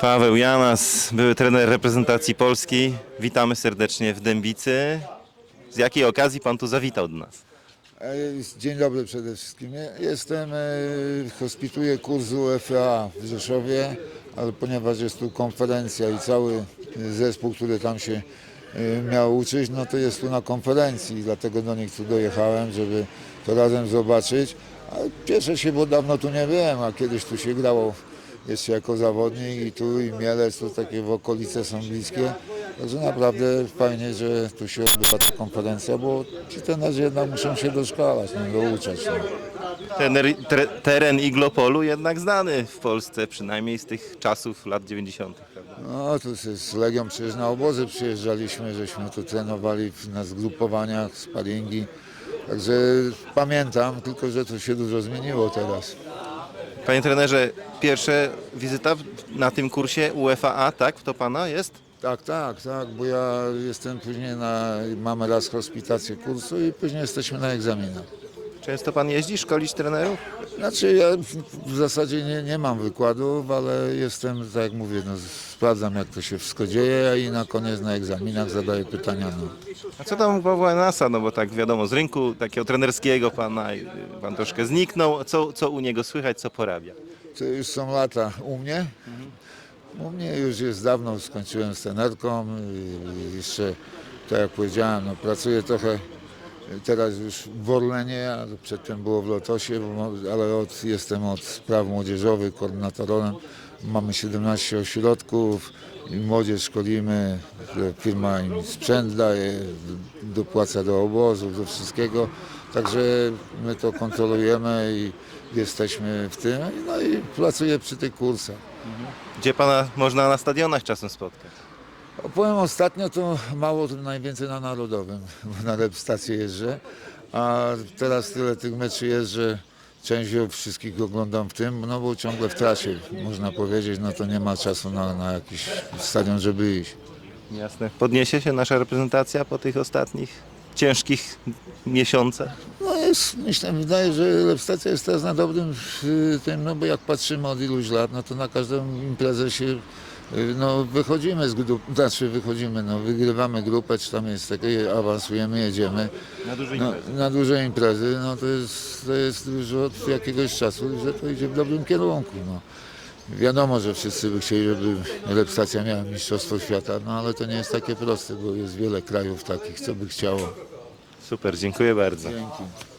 Paweł Janas, były trener reprezentacji Polski. Witamy serdecznie w Dębicy. Z jakiej okazji pan tu zawitał do nas? E, Dzień dobry przede wszystkim. Jestem, e, hospituję kurs UFA w Rzeszowie, ale ponieważ jest tu konferencja i cały zespół, który tam się miał uczyć, no to jest tu na konferencji dlatego do nich tu dojechałem, żeby to razem zobaczyć. A cieszę się, bo dawno tu nie byłem, a kiedyś tu się grało jeszcze jako zawodnik i tu i Mielec, to takie w okolice są bliskie. Także naprawdę fajnie, że tu się odbywa ta konferencja, bo ci trenerzy jednak muszą się doszkalać, no, douczać. No. Tener, tre, teren Iglopolu jednak znany w Polsce, przynajmniej z tych czasów lat 90. No to z, Legią przecież na obozy przyjeżdżaliśmy, żeśmy tu trenowali na zgrupowaniach, sparingi. Także pamiętam, tylko że to się dużo zmieniło teraz. Panie trenerze, pierwsza wizyta na tym kursie UEFA, tak? To pana jest? Tak, tak, tak, bo ja jestem później na, mamy raz hospitację kursu i później jesteśmy na egzaminach. Często pan jeździ szkolić trenerów? Znaczy ja w- w zasadzie nie, nie mam wykładów, ale jestem, tak jak mówię, no, sprawdzam jak to się wszystko dzieje i na koniec na egzaminach zadaję pytania. No. A co tam u Pawła Janasa? No bo tak wiadomo, z rynku takiego trenerskiego pana y, pan troszkę zniknął. Co, co u niego słychać, co porabia? To już są lata u mnie. U mnie już jest dawno, skończyłem z tenerką. i Jeszcze, tak jak powiedziałem, no, pracuję trochę teraz już w Orlenie, ale przedtem było w Lotosie, ale od, jestem od spraw młodzieżowych koordynatorem. Mamy 17 ośrodków i młodzież szkolimy, firma im sprzęt daje, dopłaca do obozów, do wszystkiego. Także my to kontrolujemy i jesteśmy w tym. No i pracuję przy tych kursach. Gdzie pana można na stadionach czasem spotkać? Powiem ostatnio to mało, to najwięcej na Narodowym, bo na reprezentację jeżdżę, a teraz tyle tych meczy jest, że część wszystkich oglądam w tym, no bo ciągle w trasie, można powiedzieć, no to nie ma czasu na, na jakiś stadion, żeby iść. Jasne. Podniesie się nasza reprezentacja po tych ostatnich ciężkich miesiącach? No jest, myślę, wydaje, że reprezentacja jest teraz na dobrym y, tym, no bo jak patrzymy od iluś lat, no to na każdą imprezę się no wychodzimy z grup, znaczy wychodzimy, no wygrywamy grupę, czy tam jest takie, awansujemy, jedziemy. Na dużej No, na duże imprezy, no to jest, to jest już od jakiegoś czasu, że to idzie w dobrym kierunku. No. Wiadomo, że wszyscy by chcieli, żeby reprezentacja miała Mistrzostwo Świata, no ale to nie jest takie proste, bo jest wiele krajów takich, co by chciało. Super, dziękuję bardzo. Dzięki.